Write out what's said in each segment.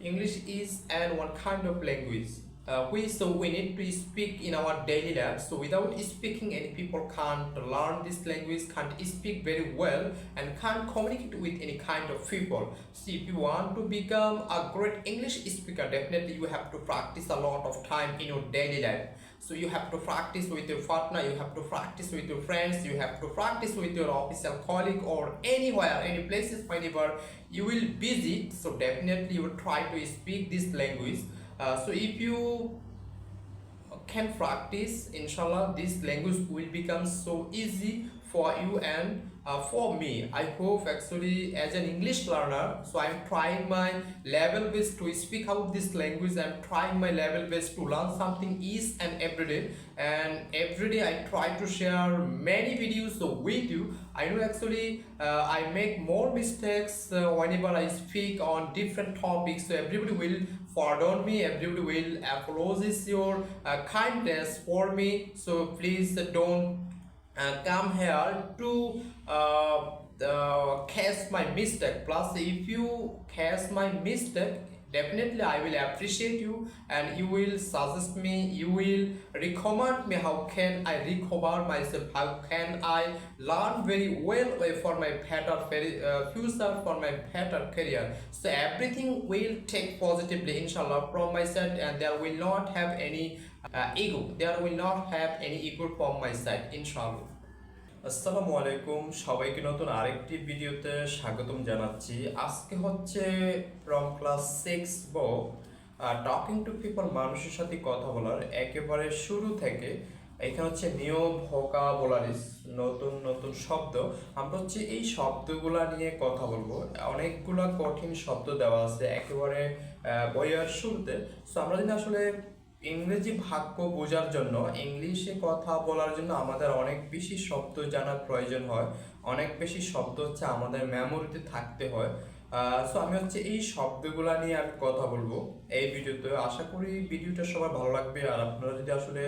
English is an one kind of language uh, which so we need to speak in our daily life. So without speaking, any people can't learn this language, can't speak very well, and can't communicate with any kind of people. So if you want to become a great English speaker, definitely you have to practice a lot of time in your daily life. So you have to practice with your partner, you have to practice with your friends, you have to practice with your official colleague or anywhere, any places whenever you will visit. So definitely you try to speak this language. Uh, so if you can practice, inshallah, this language will become so easy for you and uh, for me. I hope actually as an English learner, so I'm trying my level best to speak out this language. I'm trying my level best to learn something each and every day. And every day I try to share many videos with you. I know actually uh, I make more mistakes uh, whenever I speak on different topics. So everybody will pardon me everybody will apologize your uh, kindness for me so please don't come here to uh, uh, catch my mistake. Plus if you catch my mistake definitely i will appreciate you and you will suggest me you will recommend me how can i recover myself how can i learn very well uh, for my better uh, future for my better career. So everything will take positively inshallah from my side and there will not have any uh, ego. There will not have any ego from my side inshallah. আসসালামু আলাইকুম সবাইকে নতুন আরেকটি ভিডিওতে স্বাগতম জানাচ্ছি। আজকে হচ্ছে ফ্রম ক্লাস সিক্স বো টকিং টু পিপল মানুষের সাথে কথা বলার একেবারে শুরু থেকে এখানে হচ্ছে নিউ ভোকাবুলারিস নতুন নতুন শব্দ। আমরা হচ্ছে এই শব্দগুলা নিয়ে কথা বলব। অনেকগুলা কঠিন শব্দ দেওয়া আছে একেবারে বইয়ের শুরুতে। সো আমরা যদি আসলে ইংরেজি ভাগ্য বোঝার জন্য, ইংলিশে কথা বলার জন্য আমাদের অনেক বেশি শব্দ জানার প্রয়োজন হয়। অনেক বেশি শব্দ হচ্ছে আমাদের মেমোরিতে থাকতে হয়। সো আমি হচ্ছে এই শব্দগুলা নিয়ে আমি কথা বলব এই ভিডিওতে। আশা করি ভিডিওটা সবার ভালো লাগবে। আর আপনারা যদি আসলে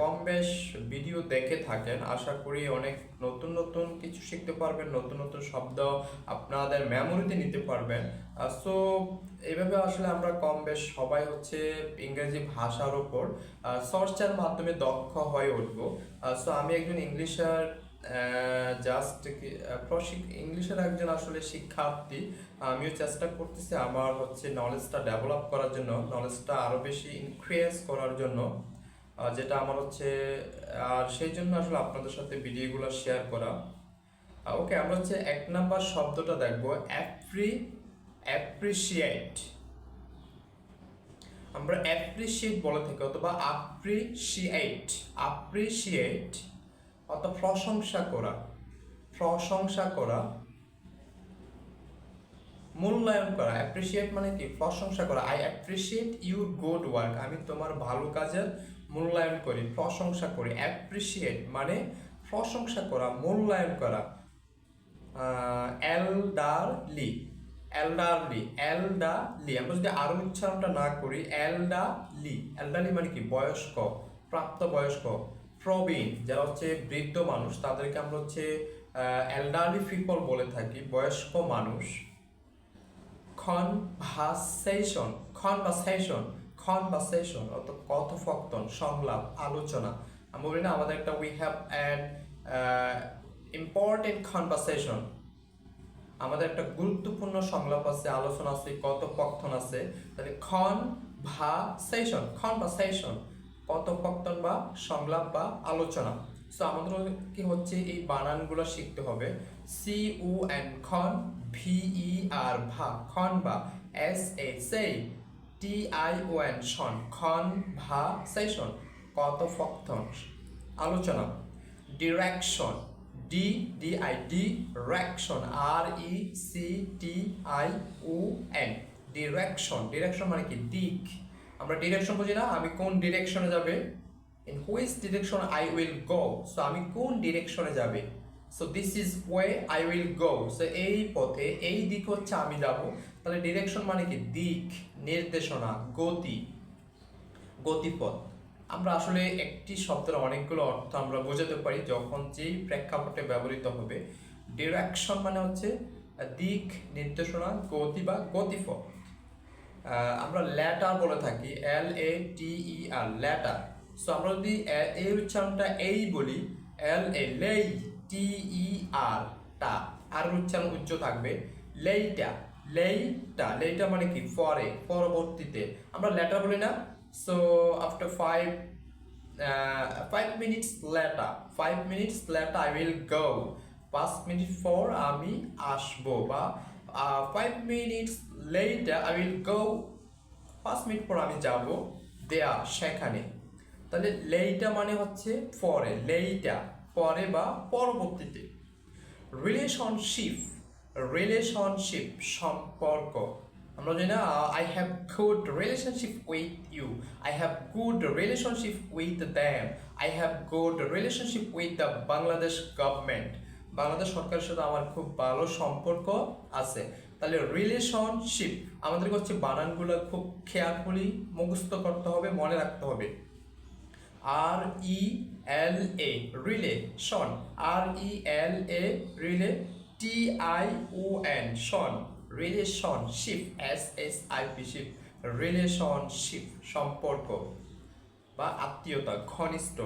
কম বেশ ভিডিও দেখে থাকেন, আশা করি অনেক নতুন নতুন কিছু শিখতে পারবেন, নতুন নতুন শব্দ আপনাদের মেমোরিতে নিতে পারবেন। সো এইভাবে আসলে আমরা কম বেশ সবাই হচ্ছে ইংরেজি ভাষার ওপর চর্চার মাধ্যমে দক্ষ হয়ে উঠবো। সো আমি একজন ইংলিশের জাস্ট ইংলিশের একজন আসলে শিক্ষার্থী, আমিও চেষ্টা করতেছি আমার হচ্ছে নলেজটা ডেভেলপ করার জন্য নলেজটা আরও বেশি ইনক্রিজ করার জন্য। যেটা আমার হচ্ছে, আর সেই জন্য আসলে আপনাদের সাথে ভিডিওগুলো শেয়ার করা। ওকে আমরা হচ্ছে এক নাম্বার শব্দটা দেখব অ্যাপ্রি অ্যাপ্রিসিয়েট আমরা অ্যাপ্রিসিয়েট বলে থাকি, অথবা অ্যাপ্রিসিয়েট অ্যাপ্রিসিয়েট অর্থাৎ প্রশংসা করা প্রশংসা করা, মূল্যায়ন করা অ্যাপ্রিসিয়েট মানে কি? প্রশংসা করা। I appreciate your good work আমি তোমার ভালো কাজের মূল্যায়ন করি, প্রশংসা করি। অ্যাপ্রিসিয়েট মানে প্রশংসা করা, মূল্যায়ন করা। এলডারলি এলডারলি এলডারলি আমরা যদি আরও উচ্চারণটা না করি এলডারলি এলডারলি মানে কি? বয়স্ক প্রাপ্ত বয়স্ক প্রবীণ, যারা হচ্ছে বৃদ্ধ মানুষ, তাদেরকে আমরা হচ্ছে এলডারলি পিপল বলে থাকি, বয়স্ক মানুষ। কনভারসেশন কনভারসেশন কনভারসেশন অর্থাৎ কথোপকথন, সংলাপ, আলোচনা। আমরা বলি না, আমাদের একটা we have an important conversation আমাদের একটা গুরুত্বপূর্ণ সংলাপ আছে, আলোচনা আছে, কথোপকথন আছে। তাহলে খন ভা সেশন কনভারসেশন কথোপকথন বা সংলাপ বা আলোচনা। সো আমাদের কি হচ্ছে, এই বানানগুলো শিখতে হবে। C O N con V E R ver, con বা এস এ সেই। টি আই ও এন শন খন, ভা সেশন কথোপকথন, আলোচনা। Direction D D I D rection R E C T I O N direction direction মানে কি? দিক। আমরা ডিরেকশন বুঝি না, আমি কোন ডিরেকশনে যাবে? In which direction I will go so আমি কোন ডিরেকশনে যাবে? So this is way I will go so এই পথে, এই দিক হচ্ছে আমি যাব। তাহলে ডিরেকশন মানে কি? দিক, নির্দেশনা, গতি, গতিপথ। আমরা আসলে একটি শব্দের অনেকগুলো অর্থ আমরা বোঝাতে পারি যখন যেই প্রেক্ষাপটে ব্যবহৃত হবে। ডিরেকশন মানে হচ্ছে, দিক, নির্দেশনা, গতি বা গতিপথ। আমরা ল্যাটার বলে থাকি এল এ টি ই আর ল্যাটার। সো আমরা যদি এর উচ্চারণটা এই বলি এল এ লেই টি ই আর টা। আর উচ্চারণ উচ্চ থাকবে, লেইটা। লেইটা লেইটা মানে কি? পরে পরবর্তীতে। আমরা ল্যাটার বলি না। So after five five minutes later five minutes later I will go পাঁচ মিনিট পর আমি আসব বা five minutes later I will go পাঁচ মিনিট পর আমি যাব দেয়া, সেখানে। তাহলে লেইটা মানে হচ্ছে পরে লেইটা পরে বা পরবর্তীতে। রিলেশনশিপ রিলেশনশিপ সম্পর্ক। আমরা জানি না I have good relationship with you I have good relationship with them I have good relationship with the Bangladesh government Bangladesh সরকারের সাথে আমার খুব ভালো সম্পর্ক আছে। তাহলে রিলেশনশিপ আমাদেরকে হচ্ছে বানানগুলো খুব খেয়ালফুলি মুখস্থ করতে হবে, মনে রাখতে হবে। R E L A rela tion R E L A rela T I O N tion relationship S S I P ship relationship সম্পর্ক বা আত্মীয়তা, ঘনিষ্ঠ।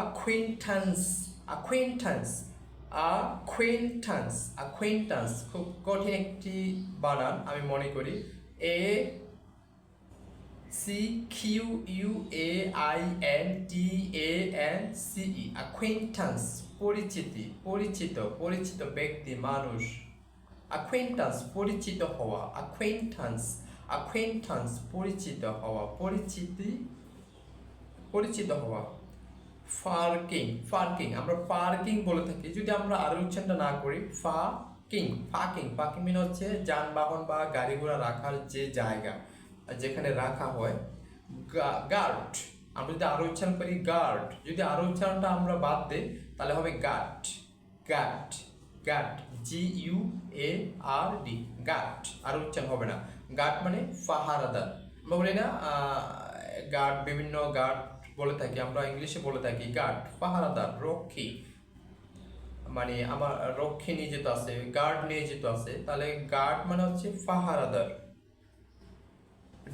Acquaintance acquaintance acquaintance acquaintance, খুব কঠিন একটি বানান আমি মনে করি। A C Q U A I N T A N C E acquaintance, পরিচিতি, পরিচিত পরিচিত ব্যক্তি, মানুষ। Acquaintance, পরিচিত হওয়া, acquaintance acquaintance, পরিচিত হওয়া, পরিচিতি, পরিচিত হওয়া। ফার্কিং ফার্কিং, আমরা পার্কিং বলে থাকি। যদি আমরা আরও উচ্চারণটা না করি ফা কিং ফাকিং ফাকিং মানে হচ্ছে যানবাহন বা গাড়ি ঘোড়া রাখার যে জায়গা, যেখানে রাখা হয়। গার্ড, আমরা যদি আরও উচ্চারণ করি গার্ড, যদি আরও উচ্চারণটা আমরা বাদ দিই, তাহলে হবে guard guard guard G U A R D guard আর উচ্চারণ হবে না। গার্ড মানে পাহারাদার আমরা বলি না গার্ড, বিভিন্ন গার্ড বলে থাকি, আমরা ইংলিশে বলে থাকি, গার্ড, পাহারাদার, রক্ষী। মানে আমার রক্ষী নিয়ে নিয়োজিত আছে, গার্ড নিয়ে নিয়োজিত আছে, তাহলে গার্ড মানে হচ্ছে পাহারাদার।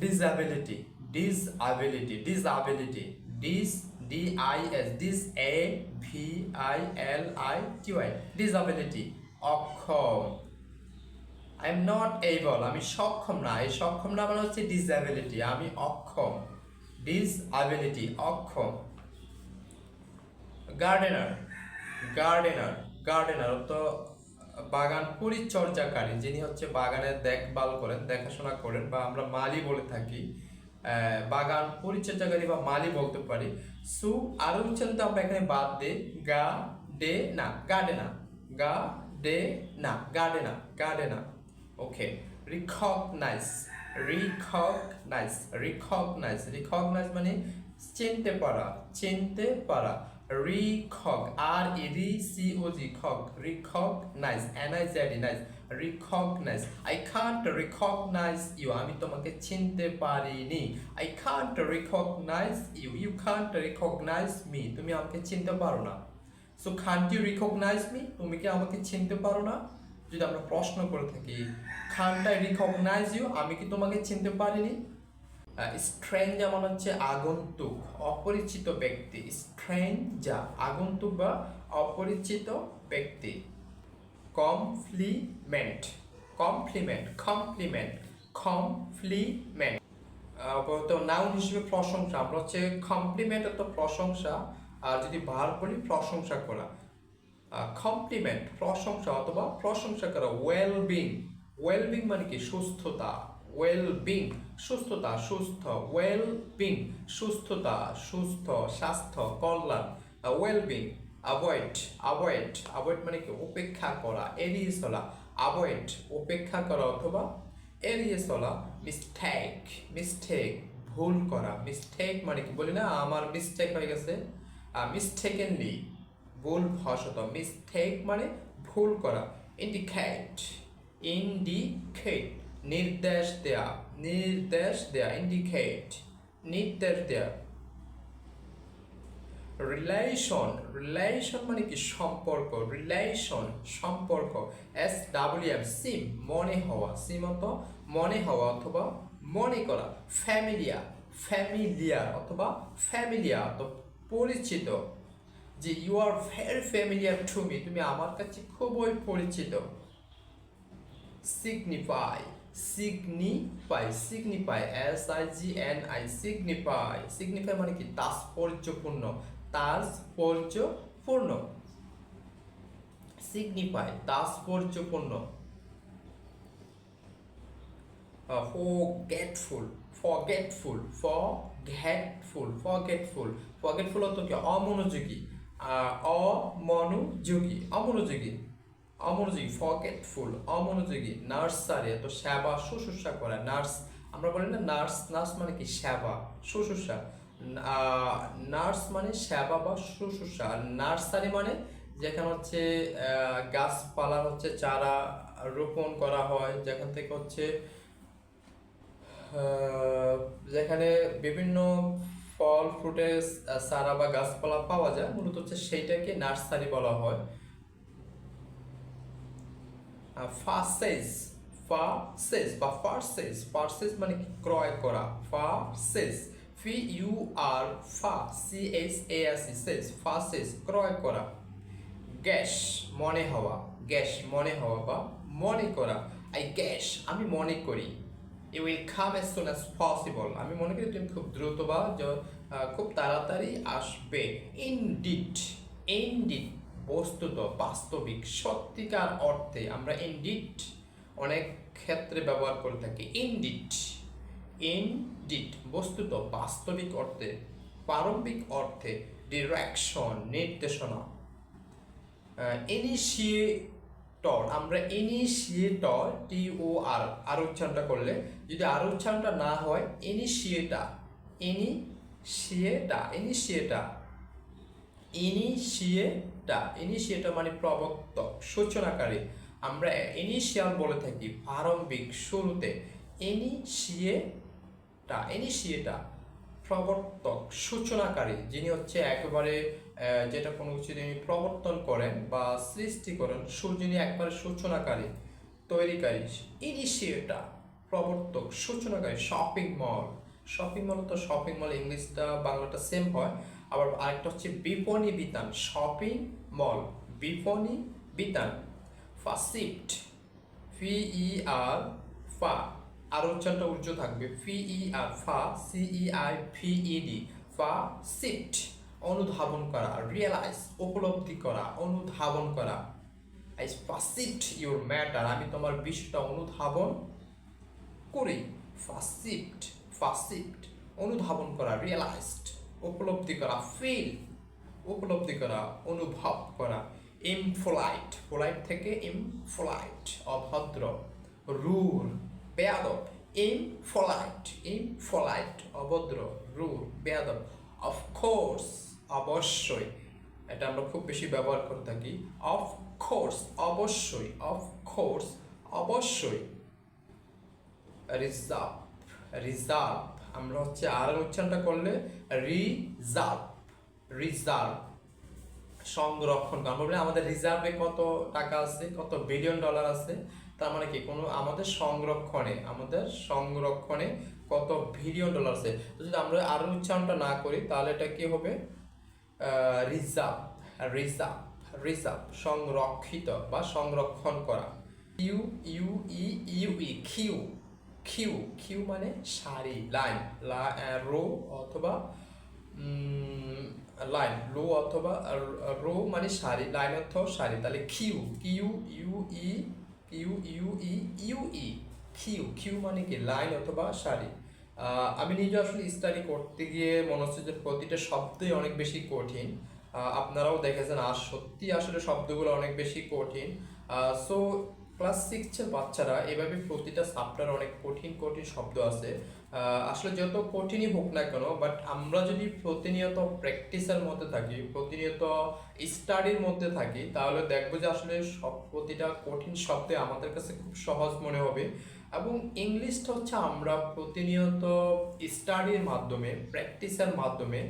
Disability disability disability dis D I S dis A V I L I T Y disability অক্ষম। আই এম নট এবল আমি সক্ষম না, এই সক্ষম না মানে হচ্ছে ডিসএবিলিটি আমি অক্ষম। ডিসএবিলিটি অক্ষম গার্ডেনার গার্ডেনার গার্ডেনার তো বাগান পরিচর্যাকারী, যিনি হচ্ছে বাগানের দেখভাল করেন, দেখাশোনা করেন, বা আমরা মালি বলে থাকি বাগান পরিচর্যাকারী বা মালি বলতে পারি। সু, আরও উচ্চারণ আমরা এখানে বাদ দে গা ডে না গার্ডেনা গা ডে না গার্ডেনা গার্ডেনা okay recognise recognise recognise recognise মানে চিনতে পারা চিনতে পারা। Recog R E re C O G cog recognise N I Z E nise recognise I can't recognise you আমি তোমাকে চিনতে পারিনি। I can't recognise you you can't recognise me তুমি আমাকে চিনতে পারো না। So can't you recognise me তুমি কি আমাকে চিনতে পারো না? যদি আমরা প্রশ্ন করে থাকি খান্ট আই রিকগনাইজ ইউ আমি কি তোমাকে চিনতে পারিনি? স্ট্রেন যেমন হচ্ছে আগন্তুক, অপরিচিত ব্যক্তি। স্ট্রেন যা আগন্তুক বা অপরিচিত ব্যক্তি। কমপ্লিমেন্ট। Compliment compliment compliment. তো নাউন হিসেবে প্রশংসা। আমরা হচ্ছে কমপ্লিমেন্ট তো প্রশংসা, আর যদি ভার বলি প্রশংসা করা। কমপ্লিমেন্ট প্রশংসা অথবা প্রশংসা করা। ওয়েল বিং ওয়েল বিং মানে কি? সুস্থতা। ওয়েল বিং সুস্থতা, সুস্থ ওয়েল বিং সুস্থতা, সুস্থ, স্বাস্থ্য, কল্যাণ well being avoid avoid avoid মানে কি? উপেক্ষা করা, এড়িয়ে চলা অ্যাভয়েড উপেক্ষা করা অথবা এড়িয়ে চলা মিস্টেক মিস্টেক ভুল করা মিস্টেক মানে কি? বলি না, আমার মিস্টেক হয়ে গেছে মিস্টেকেনলি ভুল ভাষত মিস্টেক মানে ভুল করা ইন্ডিকেট ইন্ডিকেট নির্দেশ দেয়া নির্দেশ দেয়া ইন্ডিকেট নির্দেশ দেয়া। রিলেশন রিলেশন মানে কি সম্পর্ক? রিলেশন সম্পর্ক এস ডাব্লিউ এম সিম মনে হওয়া। সিম অত মনে হওয়া অথবা মনে করা। ফ্যামিলিয়া ফ্যামিলিয়ার অথবা ফ্যামিলিয়া পরিচিত। যে you are very familiar to me তুমি আমার কাছে খুবই পরিচিত। Signify signify signify S I G N I signify signify মানে কি? তাৎপর্যপূর্ণ তাৎপর্যপূর্ণ সিগনিফাই তাৎপর্যপূর্ণ forgetful forgetful forgetful forgetful forgetful অর্থ কি? অমনোযোগী। আহ, অমনোযোগী অমনোযোগী। অমনোযোগী ফরগেটফুল অমনোযোগী নার্সারি তো সেবা, শুশ্রূষা করা নার্স আমরা বলি না নার্স নার্স মানে কি? সেবা, শুশ্রূষা। নার্স মানে সেবা বা শুশ্রূষা। আর নার্সারি মানে যেখানে হচ্ছে গাছপালার হচ্ছে চারা রোপণ করা হয়, যেখান থেকে হচ্ছে যেখানে বিভিন্ন ফল ফ্রুটের চারা বা গাছপালা পাওয়া যায়, মূলত হচ্ছে সেইটাকে নার্সারি বলা হয়। ফার্সেস ফার্সেস বা ফার্সেস ফার্সেস মানে ক্রয় করা। ফার্সেস P U R pur C S A S E ses purchases ক্রয় করা। গ্যাস, মনে হওয়া। গ্যাস, মনে হওয়া বা মনে করা। আই গ্যাস আমি মনে করি। You will come as soon as possible আমি মনে করি তুমি খুব দ্রুত বা খুব তাড়াতাড়ি আসবে। ইনডিড ইনডিড বস্তুত বাস্তবিক সত্যিকার অর্থে আমরা ইনডিড অনেক ক্ষেত্রে ব্যবহার করে থাকি। ইনডিট ইনডিড বস্তুত বাস্তবিক অর্থে, প্রারম্ভিক অর্থে ডিরেকশন নির্দেশনা। ইনিশিয়েটর আমরা ইনিশিয়েটর টি ও আর আর উচ্চারণটা করলে, যদি আর উচ্চারণটা না হয় ইনিশিয়েটা ইনিশিয়েটা ইনিশিয়েটা ইনিশিয়েটা ইনিশিয়েটা মানে প্রবক্তক সূচনাকারী। আমরা ইনিশিয়াল বলে থাকি প্রারম্ভিক শুরুতে। ইনিশিয়েটা ইনিশিয়েটা প্রবর্তক, সূচনাকারী, যিনি হচ্ছে একেবারে যেটা কোনো কিছু তিনি প্রবর্তন করেন বা সৃষ্টি করেন যিনি একবারে সূচনাকারী, তৈরিকারী ইনিশিয়েটা প্রবর্তক, সূচনাকারী শপিং মল শপিং মল তো শপিং মল ইংলিশটা, বাংলাটা সেম হয়। আবার আরেকটা হচ্ছে বিপণী বিতান শপিং মল বিপণী বিতান ফাসিফট ফি ই আর ফা আর উচ্চারণটা উচ্চ থাকবে P E R per C E I V E D per ceive অনুধাবন করা রিয়েলাইজ উপলব্ধি করা, অনুধাবন করা। আই ফাসিট ইউর ম্যাটার আমি তোমার বিষয়টা অনুধাবন করি। ফাসিট ফাসিট অনুধাবন করা রিয়েলাইজড উপলব্ধি করা ফিল উপলব্ধি করা, অনুভব করা ইমফোলাইট ফ্লাইট থেকে ইমফোলাইট অভদ্র রুল বেয়াদব ইমফোলাইট ইমফোলাইট অভদ্র রুল বেয়াদব অফকোর্স অবশ্যই, এটা আমরা খুব বেশি ব্যবহার করে থাকি অফকোর্স অবশ্যই অফকোর্স অবশ্যই রিজার্ভ রিজার্ভ আমরা হচ্ছে আর উচ্চারণটা করলে রিজার্ভ রিজার্ভ, সংরক্ষণ করা। আমরা বলি আমাদের রিজার্ভে কত টাকা আছে, কত বিলিয়ন ডলার আছে, তার মানে কি কোনো আমাদের সংরক্ষণে আমাদের সংরক্ষণে কত বিলিয়ন ডলার আছে। যদি আমরা আর উচ্চারণটা না করি, তাহলে এটা কি হবে? রিজার্ভ রিজার্ভ রিজার্ভ, সংরক্ষিত বা সংরক্ষণ করা। U U, E U, E, Q. Queue queue মানে সারি লাইন রো অথবা লাইন লো অথবা রো মানে সারি লাইন অর্থ সারি। তাহলে queue Q U E Q U E U E queue queue মানে কি? লাইন অথবা সারি। আমি নিজে আসলে স্টাডি করতে গিয়ে মনে হচ্ছে যে প্রতিটা শব্দই অনেক বেশি কঠিন। আপনারাও দেখেছেন আর সত্যি আসলে শব্দগুলো অনেক বেশি কঠিন। সো ক্লাস সিক্সের বাচ্চারা এভাবে প্রতিটা চ্যাপ্টার অনেক কঠিন কঠিন শব্দ আছে। আসলে যত কঠিনই হোক না কেন বাট আমরা যদি প্রতিনিয়ত প্র্যাকটিসের মধ্যে থাকি, প্রতিনিয়ত স্টাডির মধ্যে থাকি, তাহলে দেখব যে আসলে সব প্রতিটা কঠিন শব্দে আমাদের কাছে খুব সহজ মনে হবে। এবং ইংলিশটা হচ্ছে আমরা প্রতিনিয়ত স্টাডির মাধ্যমে প্র্যাকটিসের মাধ্যমে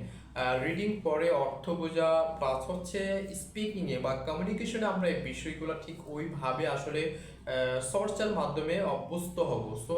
রিডিং পরে অর্থ বোঝা প্লাস হচ্ছে স্পিকিংয়ে বা কমিউনিকেশনে আমরা এই বিষয়গুলো ঠিক ওইভাবে আসলে সর্চার মাধ্যমে অভ্যস্ত হব। সো